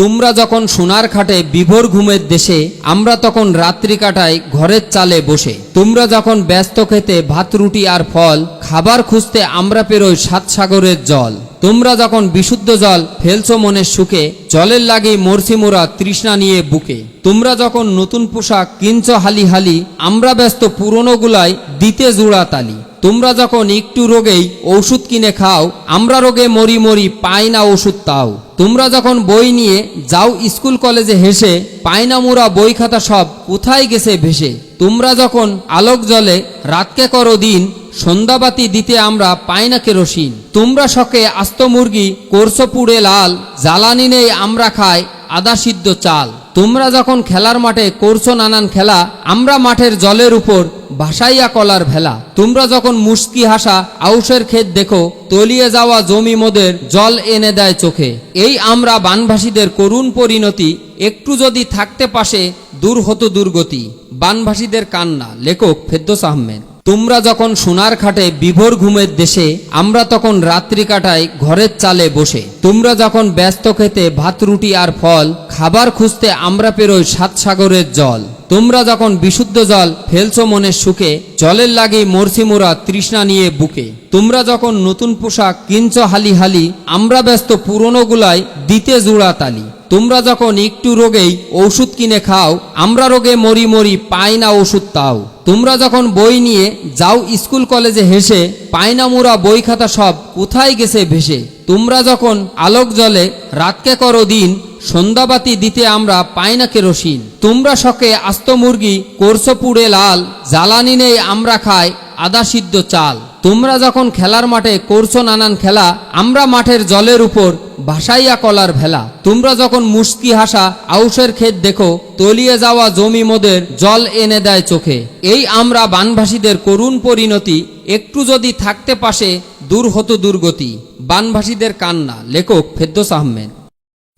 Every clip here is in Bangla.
তোমরা যখন সোনার খাটে বিভোর ঘুমের দেশে, আমরা তখন রাত্রি কাটাই ঘরের চালে বসে। তোমরা যখন ব্যস্ত খেতে ভাত, রুটি আর ফল, খাবার খুঁজতে আমরা পেরোই সাত সাগরের জল। তোমরা যখন বিশুদ্ধ জল ফেলছো মনের সুখে, জলের মরছি মোরা তৃষ্ণা নিয়ে বুকে। তোমরা যখন নতুন পোশাক কিনছ হালি হালি, আমরা ব্যস্ত পুরনোগুলাই দিতে জোড়া তালি। তোমরা যখন একটু রোগেই ওষুধ কিনে খাও, আমরা রোগে মরি মরি পাই না ওষুধ তাও। তোমরা যখন বই নিয়ে যাও স্কুল কলেজে হেসে পাই না মোরা বই খাতা সব কোথায় গেছে ভেসে? তোমরা যখন আলোক জলে রাতকে করো দিন, সন্ধ্যাবাতি দিতে আমরা পাই না কেরোসিন। তোমরা শখে আস্ত মুরগি করছ পুড়ে লাল, জ্বালানি নেই আমরা খাই আদা সিদ্ধ চাল। তোমরা যখন খেলার মাঠে করছ নানান খেলা, আমরা মাঠের জলের উপর ভাসাইয়া কলার ভেলা। তোমরা যখন মুস্কি হাসা আউসের ক্ষেত দেখো, তলিয়ে যাওয়া জমি মোদের জল এনে দেয় চোখে। এই আমরা বানভাসীদের করুণ পরিণতি, একটু যদি থাকতে পাশে, দূর হতো দুর্গতি। বানভাসীদের কান্না, লেখক ফেদ্দোস আহমেদ। তোমরা যখন সোনার খাটে বিভোর ঘুমের দেশে, আমরা তখন রাত্রি কাটাই ঘরের চালে বসে। তোমরা যখন ব্যস্ত খেতে ভাত, রুটি আর ফল, খাবার খুঁজতে আমরা পেরোই সাত সাগরের জল। তোমরা যখন বিশুদ্ধ জল ফেলছো মনের সুখে, জলের লাগে মরছি মোরা তৃষ্ণা নিয়ে বুকে। তোমরা যখন নতুন পোশাক কিনছ হালি হালি, আমরা ব্যস্ত পুরনোগুলাই দিতে জোড়া তালি। তোমরা যখন একটু রোগেই ওষুধ কিনে খাও, আমরা রোগে মরি মরি পাই না ওষুধ তাও। তোমরা যখন বই নিয়ে যাও স্কুল কলেজে হেসে পাই না মোরা বই খাতা সব কোথায় গেছে ভেসে? তোমরা যখন আলোক জলে রাতকে করো দিন, সন্ধ্যাবাতি দিতে আমরা পাই না কেরোসিন। তোমরা শখে আস্ত মুরগি, করছ পুড়ে লাল, জ্বালানি নেই আমরা খাই আদা সিদ্ধ চাল। তোমরা যখন খেলার মাঠে করছ নানান খেলা, আমরা মাঠের জলের উপর ভাসাইয়া কলার ভেলা। তোমরা যখন মুস্কি হাসা আউসের ক্ষেত দেখো, তলিয়ে যাওয়া জমি মোদের জল এনে দেয় চোখে। এই আমরা বানভাসীদের করুণ পরিণতি একটু যদি থাকতে পাশে দূর হতো দুর্গতি। বানভাসীদের কান্না। লেখক ফেদ্দোস আহমেদ।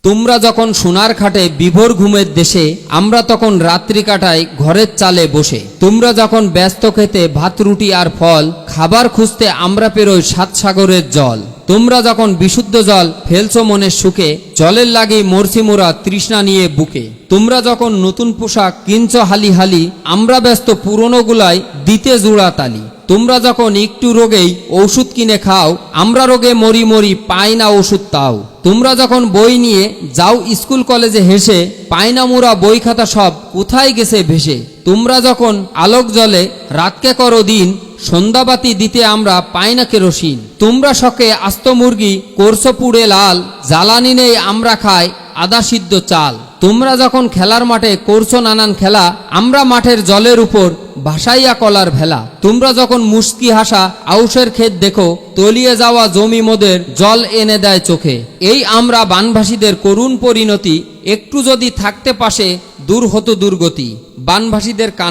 তোমরা যখন সোনার খাটে বিভোর ঘুমের দেশে, আমরা তখন রাত্রি কাটাই ঘরের চালে বসে। তোমরা যখন ব্যস্ত খেতে ভাত, রুটি আর ফল, খাবার খুঁজতে আমরা পেরোই সাত সাগরের জল। তোমরা যখন বিশুদ্ধ জল ফেলছো মনের সুখে, জলের মরছি মোরা তৃষ্ণা নিয়ে বুকে। তোমরা যখন নতুন পোশাক কিনছ হালি হালি, আমরা ব্যস্ত পুরনোগুলাই দিতে জোড়া তালি। তোমরা যখন একটু রোগেই ওষুধ কিনে খাও, আমরা রোগে মরি মরি পাই না ওষুধ তাও। তোমরা যখন বই নিয়ে যাও স্কুল কলেজে হেসে পাই না মোরা বই খাতা সব কোথায় গেছে ভেসে? তোমরা যখন আলোক জলে রাতকে করো দিন, সন্ধ্যাবাতি দিতে আমরা পাই না কেরোসিন। তোমরা শখে আস্ত মুরগি করছ পুড়ে লাল, জ্বালানি নেই আমরা খাই আদা সিদ্ধ চাল। তোমরা যখন খেলার মাঠে করছ নানান খেলা, আমরা মাঠের জলের উপর ভাসাইয়া কলার ভেলা। তোমরা যখন মুস্কি হাসা আউসের ক্ষেত দেখো, তলিয়ে যাওয়া জমি মোদের জল এনে দেয় চোখে। এই আমরা বানভাসীদের করুণ পরিণতি, একটু যদি থাকতে পাশে, দূর হতো দুর্গতি। বানভাসীদের কান